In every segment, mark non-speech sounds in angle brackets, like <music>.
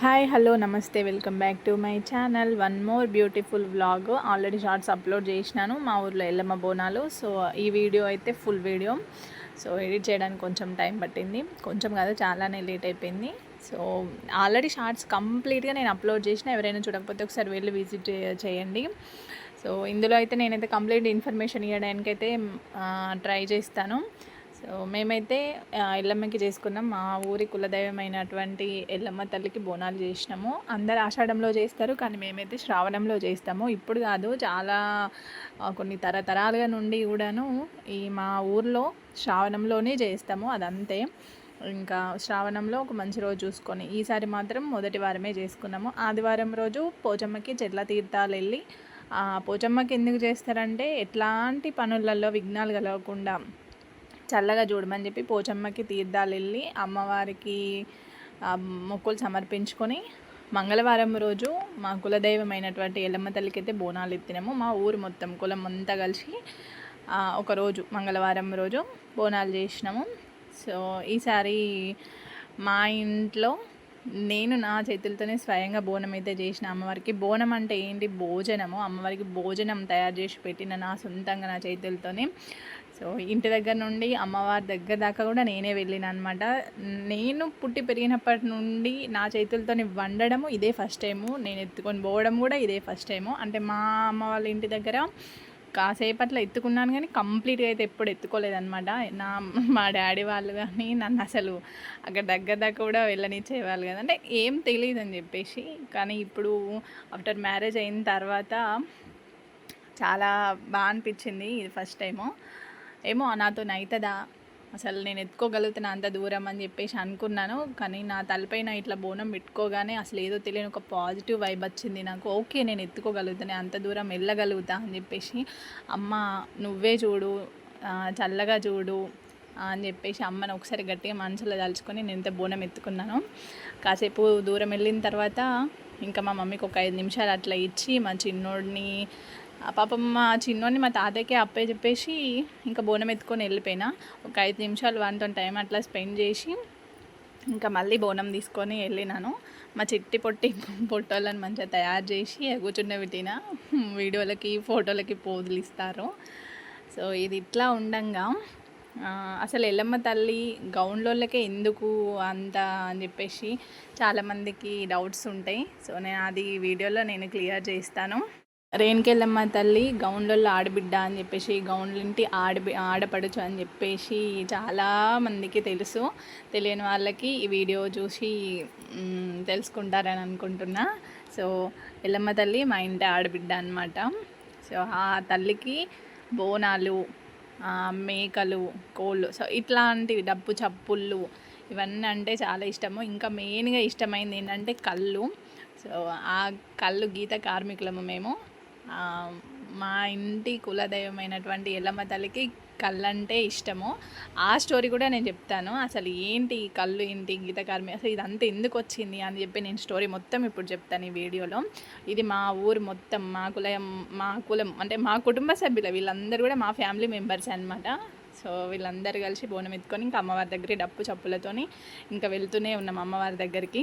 Hi hello నమస్తే welcome back to my channel one more beautiful vlog already shorts upload చేసినాను. మా ఊర్లో Yellamma Bonalu. So ఈ వీడియో అయితే ఫుల్ వీడియో సో ఎడిట్ చేయడానికి కొంచెం టైం పట్టింది. కొంచెం కాదు చాలానే లేట్ అయిపోయింది. సో ఆల్రెడీ షార్ట్స్ కంప్లీట్గా నేను అప్లోడ్ చేసిన. ఎవరైనా చూడకపోతే ఒకసారి వెళ్ళి విజిట్ చేయండి. సో ఇందులో అయితే నేనైతే కంప్లీట్ ఇన్ఫర్మేషన్ ఇవ్వడానికైతే ట్రై చేస్తాను. సో మేమైతే ఎల్లమ్మకి చేసుకున్నాం. మా ఊరి కులదైవమైనటువంటి ఎల్లమ్మ తల్లికి బోనాలు చేసినాము. అందరు ఆషాఢంలో చేస్తారు కానీ మేమైతే శ్రావణంలో చేస్తాము. ఇప్పుడు కాదు చాలా కొన్ని తరతరాలుగా నుండి కూడాను ఈ మా ఊర్లో శ్రావణంలోనే చేస్తాము అదంతే. ఇంకా శ్రావణంలో ఒక మంచి రోజు చూసుకొని ఈసారి మాత్రం మొదటి వారమే చేసుకున్నాము. ఆదివారం రోజు పోచమ్మకి చెట్ల తీర్థాలు వెళ్ళి పోచమ్మకి ఎందుకు చేస్తారంటే ఎట్లాంటి పనులలో విఘ్నాలు కలగకుండా చల్లగా చూడమని చెప్పి పోచమ్మకి తీర్థాలు వెళ్ళి అమ్మవారికి మొక్కులు సమర్పించుకొని మంగళవారం రోజు మా కులదైవమైనటువంటి ఎల్లమ్మ తల్లికి అయితే బోనాలు ఎత్తినాము మా ఊరు మొత్తం కులం అంతా కలిసి ఒకరోజు మంగళవారం రోజు బోనాలు చేసినాము. సో ఈసారి మా ఇంట్లో నేను నా చేతులతోనే స్వయంగా బోనం అయితే చేసిన అమ్మవారికి. బోనం అంటే ఏంటి? భోజనము. అమ్మవారికి భోజనం తయారు చేసి పెట్టిన నా సొంతంగా నా చేతులతోనే. సో ఇంటి దగ్గర నుండి అమ్మవారి దగ్గర దాకా కూడా నేనే వెళ్ళిన అనమాట నేను పుట్టి పెరిగినప్పటి నుండి నా చేతులతో వండడము ఇదే ఫస్ట్ టైము నేను ఎత్తుకొని పోవడం కూడా ఇదే ఫస్ట్ టైము అంటే మా అమ్మ వాళ్ళ ఇంటి దగ్గర కాసేపట్లో ఎత్తుకున్నాను కానీ కంప్లీట్గా అయితే ఎప్పుడు ఎత్తుకోలేదనమాట. నా మా డాడీ వాళ్ళు కానీ నన్ను అసలు అక్కడ దగ్గర దాకా కూడా వెళ్ళనిచ్చేవాళ్ళు కదా. అంటే ఏం తెలియదు అని చెప్పేసి కానీ ఇప్పుడు ఆఫ్టర్ మ్యారేజ్ అయిన తర్వాత చాలా బాగా అనిపించింది ఇది ఫస్ట్ టైము ఏమో నాతో అవుతుందా అసలు నేను ఎత్తుకోగలుగుతున్నా అంత దూరం అని చెప్పేసి అనుకున్నాను. కానీ నా తలపైన ఇట్లా బోనం పెట్టుకోగానే అసలు ఏదో తెలియని ఒక పాజిటివ్ వైబ్ వచ్చింది నాకు. ఓకే నేను ఎత్తుకోగలుగుతాను అంత దూరం వెళ్ళగలుగుతా అని చెప్పేసి అమ్మ నువ్వే చూడు చల్లగా చూడు అని చెప్పేసి అమ్మని ఒకసారి గట్టిగా మనసులో తలుచుకొని నేను ఇంత బోనం ఎత్తుకున్నాను. కాసేపు దూరం వెళ్ళిన తర్వాత ఇంకా మా మమ్మీకి ఒక ఐదు నిమిషాలు అట్లా ఇచ్చి మా చిన్నోడిని పాపం మా చిన్నోడిని మా తాతయ్యకి అప్పే చెప్పేసి ఇంకా బోనం ఎత్తుకొని వెళ్ళిపోయినా. ఒక ఐదు నిమిషాలు వన్తో టైం అట్లా స్పెండ్ చేసి ఇంకా మళ్ళీ బోనం తీసుకొని వెళ్ళినాను. మా చిట్టి పొట్టి <laughs> పొట్టోళ్ళని మంచిగా తయారు చేసి కూర్చుండే పెట్టిన. వీడియోలకి ఫోటోలకి పోజులు ఇస్తారు. సో ఇది ఇట్లా ఉండంగా. అసలు ఎల్లమ్మ తల్లి గౌన్లోళ్ళకే ఎందుకు అంత అని చెప్పేసి చాలామందికి డౌట్స్ ఉంటాయి. సో నేను అది వీడియోలో నేను క్లియర్ చేస్తాను. రేణుకెళ్ళమ్మ తల్లి గౌన్లలో ఆడబిడ్డ అని చెప్పేసి గౌన్లింటి ఆడబి ఆడపడుచు అని చెప్పేసి చాలా మందికి తెలుసు. తెలియని వాళ్ళకి ఈ వీడియో చూసి తెలుసుకుంటారని అనుకుంటున్నా. సో ఎల్లమ్మ తల్లి మా ఇంటి ఆడబిడ్డ అనమాట సో ఆ తల్లికి బోనాలు మేకలు కోళ్ళు సో ఇట్లాంటివి డబ్బు చప్పుళ్ళు ఇవన్నీ అంటే చాలా ఇష్టము. ఇంకా మెయిన్గా ఇష్టమైంది ఏంటంటే కళ్ళు. సో ఆ కళ్ళు గీత కార్మికులము మేము. మా ఇంటి కులదైవమైనటువంటి ఎల్లమ్మ తల్లికి కళ్ళు అంటే ఇష్టము. ఆ స్టోరీ కూడా నేను చెప్తాను. అసలు ఏంటి కళ్ళు ఏంటి గీతకార్మి అసలు ఇదంతా ఎందుకు వచ్చింది అని చెప్పి నేను స్టోరీ మొత్తం ఇప్పుడు చెప్తాను ఈ వీడియోలో. ఇది మా ఊరు మొత్తం మా కులం మా కులం అంటే మా కుటుంబ సభ్యులు వీళ్ళందరూ కూడా మా ఫ్యామిలీ మెంబర్స్ అనమాట సో వీళ్ళందరూ కలిసి బోనం ఎత్తుకొని ఇంకా అమ్మవారి దగ్గర డప్పు చప్పులతోని ఇంకా వెళ్తూనే ఉన్నాం అమ్మవారి దగ్గరికి.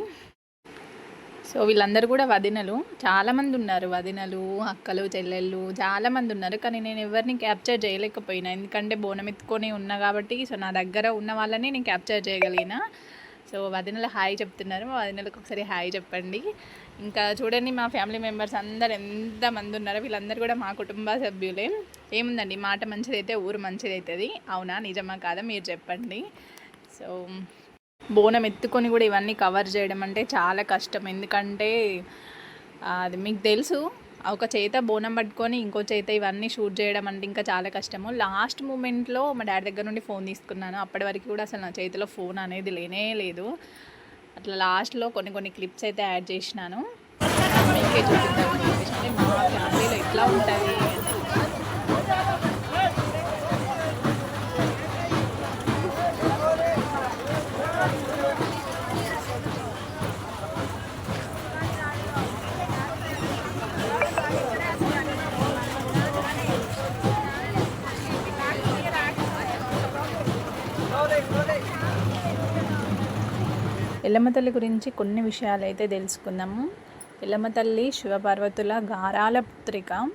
సో వీళ్ళందరూ కూడా వదినలు. చాలామంది ఉన్నారు. వదినలు అక్కలు చెల్లెళ్ళు చాలామంది ఉన్నారు. కానీ నేను ఎవరిని క్యాప్చర్ చేయలేకపోయినా. ఎందుకంటే బోనం ఎత్తుకొని ఉన్నా కాబట్టి సో నా దగ్గర ఉన్న వాళ్ళని నేను క్యాప్చర్ చేయగలిగిన. సో వదినలు హాయ్ చెప్తున్నారు. మా వదినలకు ఒకసారి హాయ్ చెప్పండి. ఇంకా చూడండి మా ఫ్యామిలీ మెంబర్స్ అందరు ఎంతమంది ఉన్నారో. వీళ్ళందరూ కూడా మా కుటుంబ సభ్యులే. ఏముందండి? మాట మంచిదైతే ఊరు మంచిదైతుంది. అవునా? నిజమా? కాదా? మీరు చెప్పండి. సో బోనం ఎత్తుకొని కూడా ఇవన్నీ కవర్ చేయడం అంటే చాలా కష్టం. ఎందుకంటే అది మీకు తెలుసు ఒక చేత బోనం పట్టుకొని ఇంకో చేత ఇవన్నీ షూట్ చేయడం అంటే ఇంకా చాలా కష్టము. లాస్ట్ మూమెంట్లో మా డాడీ దగ్గర నుండి ఫోన్ తీసుకున్నాను. అప్పటి వరకు కూడా అసలు నా చేతిలో ఫోన్ అనేది లేనే లేదు. అట్లా లాస్ట్లో కొన్ని కొన్ని క్లిప్స్ అయితే యాడ్ చేసినాను. మీకే చూపిస్తాను మా ఫ్యామిలీలో ఎట్లా ఉంటుంది? ఎల్లమ్మ తల్లి గురించి కొన్ని విషయాలు అయితే తెలుసుకుందాము. ఎల్లమ్మ తల్లి శివపార్వతుల గారాల పుత్రిక.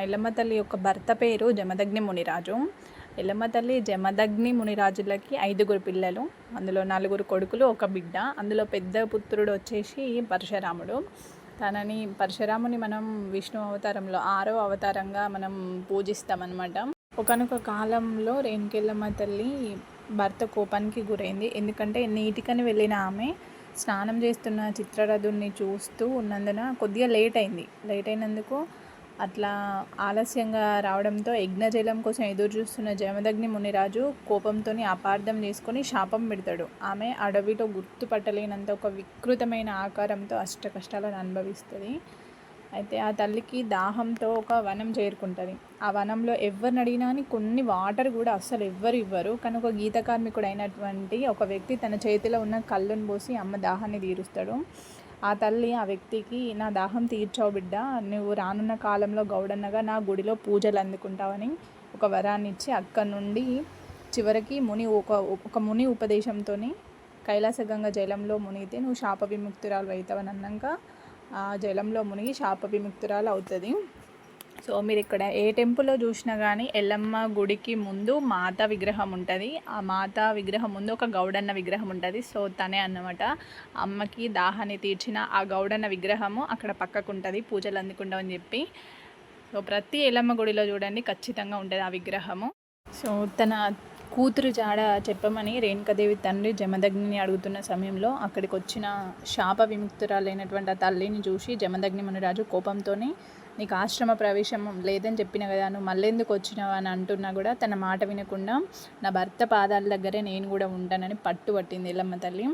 ఎల్లమ్మ తల్లి యొక్క భర్త పేరు జమదగ్ని మునిరాజు. ఎల్లమ్మ తల్లి జమదగ్ని మునిరాజులకి ఐదుగురు పిల్లలు. అందులో నలుగురు కొడుకులు ఒక బిడ్డ. అందులో పెద్ద పుత్రుడు వచ్చేసి పరశురాముడు. తనని పరశురాముని మనం విష్ణు అవతారంలో ఆరో అవతారంగా మనం పూజిస్తామన్నమాట. ఒకనొక కాలంలో రేణుకెళ్ళమ్మ తల్లి భర్త కోపానికి గురైంది. ఎందుకంటే నీటికని వెళ్ళిన ఆమె స్నానం చేస్తున్న చిత్రరథుని చూస్తూ ఉన్నందున కొద్దిగా లేట్ అయింది. లేట్ అయినందుకు అట్లా ఆలస్యంగా రావడంతో యజ్ఞజలం కోసం ఎదురు చూస్తున్న జమదగ్ని మునిరాజు కోపంతో అపార్థం చేసుకొని శాపం పెడతాడు. ఆమె అడవిలో గుర్తుపట్టలేనంత ఒక వికృతమైన ఆకారంతో అష్ట కష్టాలను అనుభవిస్తుంది. అయితే ఆ తల్లికి దాహంతో ఒక వనం చేరుకుంటుంది. ఆ వనంలో ఎవరిని అడిగినా అని కొన్ని వాటర్ కూడా అస్సలు ఎవ్వరు ఇవ్వరు. కానీ ఒక గీత కార్మికుడు అయినటువంటి ఒక వ్యక్తి తన చేతిలో ఉన్న కళ్ళును పోసి అమ్మ దాహాన్ని తీరుస్తాడు. ఆ తల్లి ఆ వ్యక్తికి నా దాహం తీర్చావు బిడ్డ నువ్వు రానున్న కాలంలో గౌడన్నగా నా గుడిలో పూజలు అందుకుంటావని ఒక వరాన్ని ఇచ్చి అక్కడి నుండి చివరికి ముని ఒక ఒక ముని ఉపదేశంతో కైలాసగంగ జలంలో మునిగితే నువ్వు శాప విముక్తురాలు అవుతావని అన్నాక జలంలో మునిగి శాప విముక్తురాలు అవుతుంది. సో మీరు ఇక్కడ ఏ టెంపుల్లో చూసినా కానీ ఎల్లమ్మ గుడికి ముందు మాత విగ్రహం ఉంటుంది. ఆ మాత విగ్రహం ముందు ఒక గౌడన్న విగ్రహం ఉంటుంది. సో తనే అన్నమాట. అమ్మకి దాహాన్ని తీర్చిన ఆ గౌడన్న విగ్రహము అక్కడ పక్కకు ఉంటుంది పూజలు అందుకుంటామని చెప్పి. సో ప్రతి ఎల్లమ్మ గుడిలో చూడండి ఖచ్చితంగా ఉంటుంది ఆ విగ్రహము. సో తన కూతురు జాడ చెప్పమని రేణుకదేవి తండ్రి జమదగ్నిని అడుగుతున్న సమయంలో అక్కడికి వచ్చిన శాప విముక్తురాలైనటువంటి ఆ తల్లిని చూసి జమదగ్ని మునిరాజు కోపంతోనే నీకు ఆశ్రమ ప్రవేశం లేదని చెప్పిన కదా నువ్వు మళ్ళెందుకు వచ్చినావు? అని అంటున్నా కూడా తన మాట వినకుండా నా భర్త పాదాల దగ్గరే నేను కూడా ఉంటానని పట్టుబట్టింది ఎల్లమ్మ తల్లి.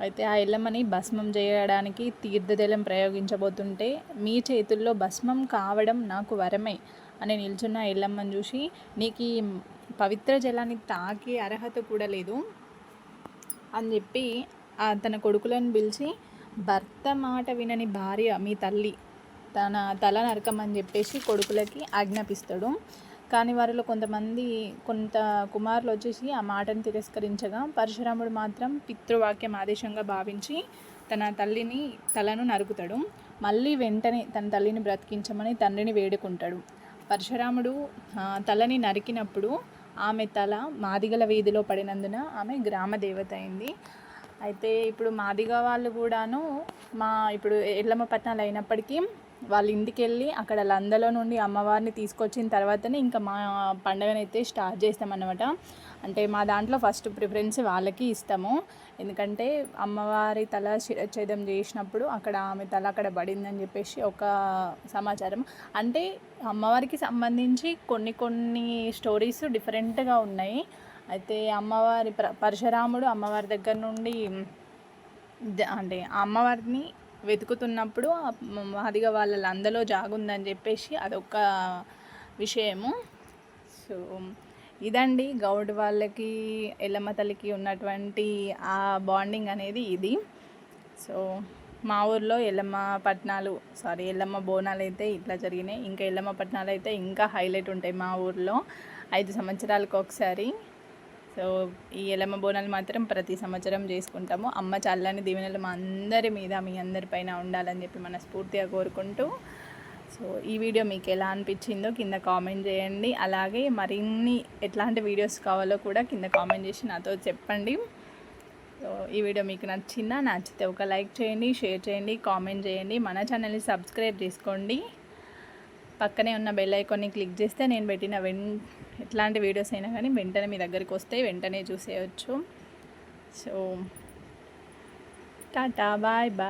అయితే ఆ ఎల్లమ్మని భస్మం చేయడానికి తీర్థదలం ప్రయోగించబోతుంటే మీ చేతుల్లో భస్మం కావడం నాకు వరమే అని నిల్చున్న ఎల్లమ్మని చూసి నీకు ఈ పవిత్ర జలాన్ని తాకే అర్హత కూడా లేదు అని చెప్పి తన కొడుకులను పిలిచి భర్త మాట వినని భార్య మీ తల్లి తన తల నరకమని చెప్పేసి కొడుకులకి ఆజ్ఞాపిస్తాడు. కానీ వారిలో కొంతమంది కొంత కుమారులు వచ్చేసి ఆ మాటను తిరస్కరించగా పరశురాముడు మాత్రం పితృవాక్యం ఆదేశంగా భావించి తన తల్లిని తలను నరుకుతాడు. మళ్ళీ వెంటనే తన తల్లిని బ్రతికించమని తండ్రిని వేడుకుంటాడు. పరశురాముడు తలని నరికినప్పుడు ఆమె తల మాదిగల వీధిలో పడినందున ఆమె గ్రామ దేవత అయింది. అయితే ఇప్పుడు మాదిగ వాళ్ళు కూడాను మా ఇప్పుడు ఎల్లమ్మ పట్నాలు అయినప్పటికీ వాళ్ళ ఇంటికి వెళ్ళి అక్కడ లందలో నుండి అమ్మవారిని తీసుకొచ్చిన తర్వాతనే ఇంకా మా పండుగనైతే అయితే స్టార్ట్ చేస్తామన్నమాట. అంటే మా దాంట్లో ఫస్ట్ ప్రిఫరెన్స్ వాళ్ళకి ఇస్తాము. ఎందుకంటే అమ్మవారి తల శిరఛేదం చేసినప్పుడు అక్కడ ఆమె తల అక్కడ పడిందని చెప్పేసి ఒక సమాచారం. అంటే అమ్మవారికి సంబంధించి కొన్ని కొన్ని స్టోరీస్ డిఫరెంట్గా ఉన్నాయి. అయితే అమ్మవారి పరశురాముడు అమ్మవారి దగ్గర నుండి అంటే అమ్మవారిని వెతుకుతున్నప్పుడు మాదిగా వాళ్ళ అందులో జాగుందని చెప్పేసి అదొక విషయము. సో ఇదండి గౌడ్ వాళ్ళకి ఎల్లమ్మ తల్లికి ఉన్నటువంటి ఆ బాండింగ్ అనేది ఇది. సో మా ఊర్లో ఎల్లమ్మ పట్నాలు సారీ ఎల్లమ్మ బోనాలు అయితే ఇట్లా జరిగినాయి. ఇంకా ఎల్లమ్మ పట్నాలు అయితే ఇంకా హైలైట్ ఉంటాయి మా ఊర్లో. ఐదు సంవత్సరాలకు ఒకసారి సో ఈ ఎల్లమ్మ బోనాలు మాత్రం ప్రతి సంవత్సరం చేసుకుంటాము. అమ్మ చల్లని దీవెనలు మా అందరి మీద మీ అందరిపైన ఉండాలని చెప్పి మనస్ఫూర్తిగా కోరుకుంటూ సో ఈ వీడియో మీకు ఎలా అనిపించిందో కింద కామెంట్ చేయండి. అలాగే మరిన్ని ఎట్లాంటి వీడియోస్ కావాలో కూడా కింద కామెంట్ చేసి నాతో చెప్పండి. సో ఈ వీడియో మీకు నచ్చిందా నచ్చితే ఒక లైక్ చేయండి షేర్ చేయండి కామెంట్ చేయండి. మన ఛానల్ని సబ్స్క్రైబ్ చేసుకోండి. పక్కనే ఉన్న బెల్ ఐకాన్ని క్లిక్ చేస్తే నేను పెట్టిన వెన్ ఎట్లాంటి వీడియోస్ అయినా కానీ వెంటనే మీ దగ్గరికి వస్తే వెంటనే చూసేయచ్చు. So tata bye bye.